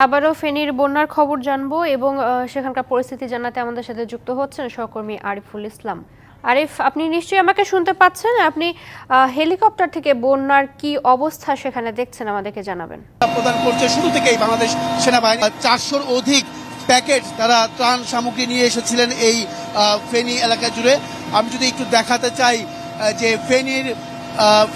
আবারও ফেনীর বন্যার খবর জানব এবং আহ, সেখানকার পরিস্থিতি জানাতে আমাদের সাথে যুক্ত হচ্ছেন সহকর্মী আরিফুল ইসলাম। আরিফ আপনি নিশ্চয়ই আমাকে শুনতে পাচ্ছেন? আপনি আহ, হেলিকপ্টার থেকে বন্যার কি অবস্থা সেখানে দেখছেন? আমাদেরকে জানাবেন। প্রদান করছে শুরু থেকেই বাংলাদেশ সেনাবাহিনী। চারশোর অধিক প্যাকেট তারা ত্রাণ সামগ্রী নিয়ে এসেছিলেন এই আহ, ফেনী এলাকা জুড়ে। আমি যদি একটু দেখাতে চাই যে ফেনীর আহ,